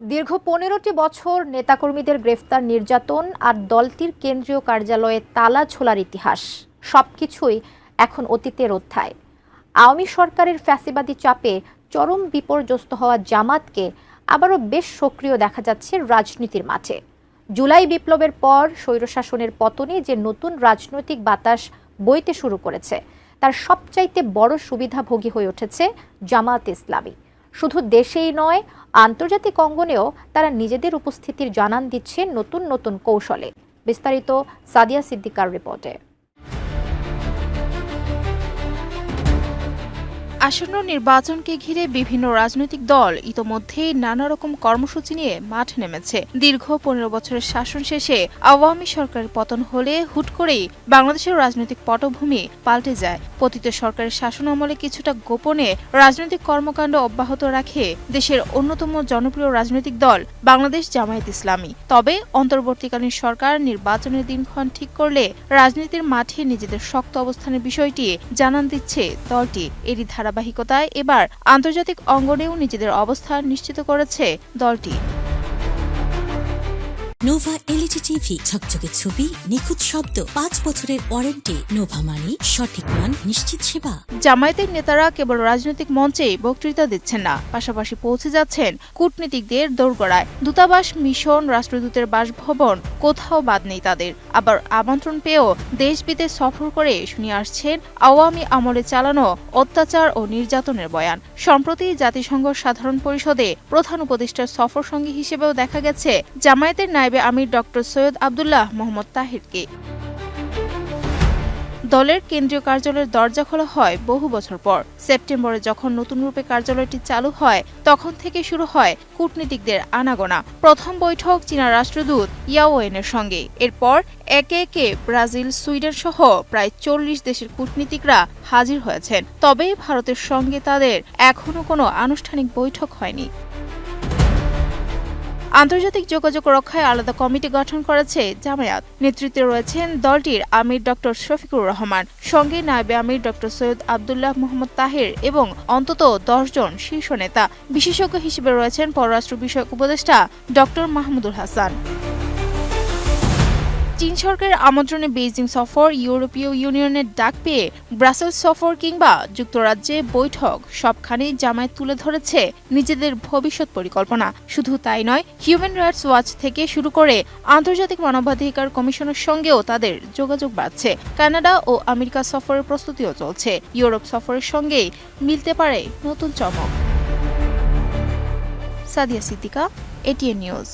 দীর্ঘ পনেরোটি বছর নেতাকর্মীদের গ্রেফতার নির্যাতন আর দলটির কেন্দ্রীয় কার্যালয়ে তালা ছোলার ইতিহাস। সবকিছুই এখন অতীতের অধ্যায়। আওয়ামী সরকারের ফ্যাসিবাদী চাপে চরম বিপর্যস্ত হওয়া জামাতকে আবারও বেশ সক্রিয় দেখা যাচ্ছে রাজনীতির মাঠে। জুলাই বিপ্লবের পর স্বৈরশাসনের পতনে যে নতুন রাজনৈতিক বাতাস বইতে শুরু করেছে, তার সবচাইতে বড় সুবিধাভোগী হয়ে উঠেছে জামাত ইসলামী। শুধু দেশেই নয়, আন্তর্জাতিক অঙ্গনেও তারা নিজেদের উপস্থিতির জানান দিচ্ছে নতুন নতুন কৌশলে। বিস্তারিত সাদিয়া সিদ্দিকার রিপোর্টে। আসন্ন নির্বাচনকে ঘিরে বিভিন্ন রাজনৈতিক দল ইতোমধ্যেই নানা রকম কর্মসূচি নিয়ে মাঠ নেমেছে। দীর্ঘ পনেরো বছরের শাসন শেষে আওয়ামী সরকারের পতন হলে হুট করেই বাংলাদেশের রাজনৈতিক পটভূমি পাল্টে যায়। পতিত সরকারের শাসন আমলে কিছুটা গোপনে রাজনৈতিক কর্মকাণ্ড অব্যাহত রাখে দেশের অন্যতম জনপ্রিয় রাজনৈতিক দল বাংলাদেশ জামায়াত ইসলামী। তবে অন্তর্বর্তীকালীন সরকার নির্বাচনের দিনক্ষণ ঠিক করলে রাজনীতির মাঠে নিজেদের শক্ত অবস্থানের বিষয়টি জানান দিচ্ছে দলটি। এরই ধারাবাহিকতায় এবার আন্তর্জাতিক অঙ্গনেও নিজেদের অবস্থান নিশ্চিত করেছে দলটি। নোভা এলইডি টিভি ঝকঝকে ছবি, নিখুঁত শব্দ, পাঁচ বছরের ওয়ারেন্টি নোভা মানি সঠিক মান, নিশ্চিত সেবা। জামায়াতের নেতারা কেবল রাজনৈতিক মঞ্চে বক্তৃতা দিচ্ছেন না, পাশাপাশি পৌঁছে যাচ্ছেন কূটনীতিকদের দোরগড়ায়। দূতাবাস, মিশন, রাষ্ট্রদূতের বাসভবন, কোথাও বাদ নেই তাদের। আবার আমন্ত্রণ পেয়েও দেশ বিদেশ সফর করে শুনিয়ে আসছেন আওয়ামী আমলে চালানো অত্যাচার ও নির্যাতনের বয়ান। সম্প্রতি জাতিসংঘ সাধারণ পরিষদে প্রধান উপদেষ্টার সফর সঙ্গী হিসেবেও দেখা গেছে, জামায়াতের নায়েবে আমির ডক্টর সৈয়দ আবদুল্লাহ মোহাম্মদ তাহিরকে। দলের কেন্দ্রীয় কার্যালয়ের দরজা খোলা হয় বহু বছর পর। সেপ্টেম্বরে যখন নতুন রূপে কার্যালয়টি চালু হয়, তখন থেকে শুরু হয় কূটনীতিকদের আনাগোনা। প্রথম বৈঠক চীনা রাষ্ট্রদূত ইয়াওয়েনের সঙ্গে। এরপর একে একে ব্রাজিল, সুইডেন সহ প্রায় চল্লিশ দেশের কূটনীতিকরা হাজির হয়েছেন। তবে ভারতের সঙ্গে তাদের এখনও কোনো আনুষ্ঠানিক বৈঠক হয়নি। আন্তর্জাতিক যোগাযোগ রক্ষায় আলাদা কমিটি গঠন করেছে জামায়াত। নেতৃত্বে রয়েছেন দলটির আমির ডক্টর শফিকুর রহমান, সঙ্গে নায়বে আমির ডক্টর সৈয়দ আবদুল্লাহ মোহাম্মদ তাহের এবং অন্তত দশজন শীর্ষ নেতা। বিশেষজ্ঞ হিসেবে রয়েছেন পররাষ্ট্র বিষয়ক উপদেষ্টা ডক্টর মাহমুদুল হাসান। চীন সরকারের আমন্ত্রণে বেইজিং সফর, ইউরোপীয় ইউনিয়নের ডাক পেয়ে ব্রাসেলস সফর কিংবা যুক্তরাজ্যে বৈঠক সবখানেই জামায়াত তুলে ধরেছে নিজেদের ভবিষ্যৎ পরিকল্পনা। শুধু তাই নয় হিউম্যান রাইটস ওয়াচ থেকে শুরু করে আন্তর্জাতিক মানবাধিকার কমিশনের সঙ্গেও তাদের যোগাযোগ বাড়ছে। কানাডা ও আমেরিকা সফরের প্রস্তুতিও চলছে। ইউরোপ সফরের সঙ্গে মিলতে পারে নতুন চমক। Sadia Siddika ATN news